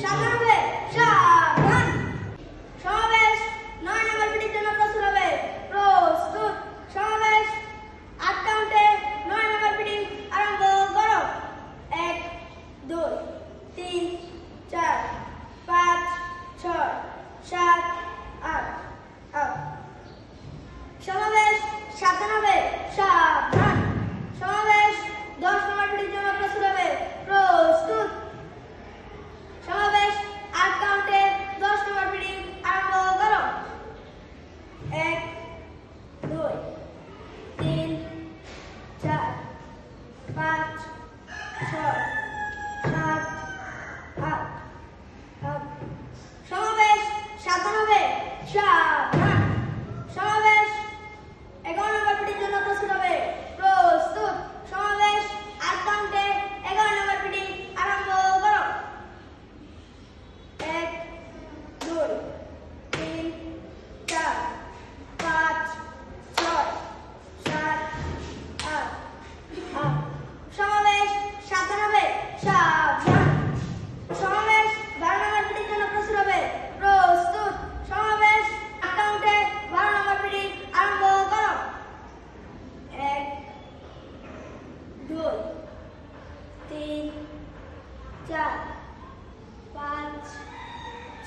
小朋友。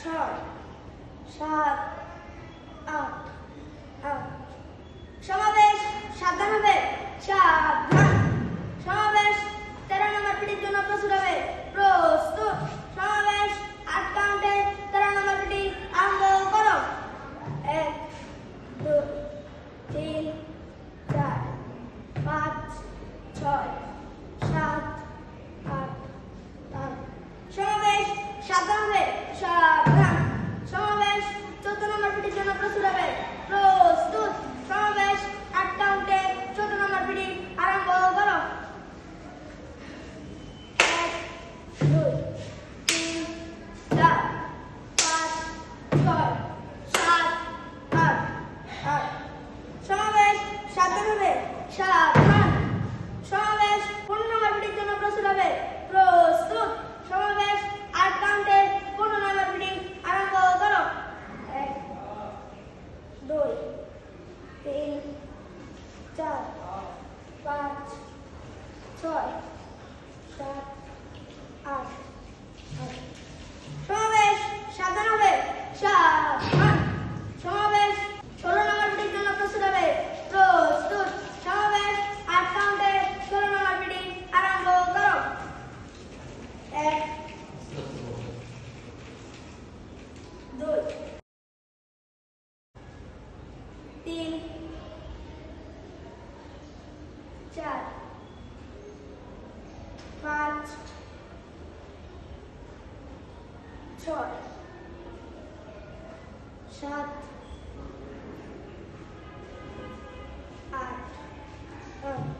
ছয় সাত আট আট সমাবেশ সাতানব্বই সাবধান। সমাবেশ, তেরো নম্বর পিটির জন্য প্রস্তুত হবে। প্রস্তুত। সমাবেশ, আট কাউন্টে তেরো নম্বর পিটি আরম্ভ করো। এক দুই তিন, চার, পাঁচ, ছয়, সাত, আট আট সমাবেশ, সাবধান সমাবেশ চোদ্দ নম্বর পিটির জন্য প্রস্তুত হবে প্রস্তুত সমাবেশ আট কাউন্টে চোদ্দ নম্বর পিটি আরম্ভ করো এক দুই তিন চার পাঁচ ছয় সাত সমাবেশ সাবধান হবে। সমাবেশ। ষোলো নম্বর পিটির জন্য প্রস্তুত হবে। প্রস্তুত, সমাবেশ, আট কাউন্টে ষোলো নম্বর পিটি এক, দুই, তিন, চার, পাঁচ ছয় সাত আট আট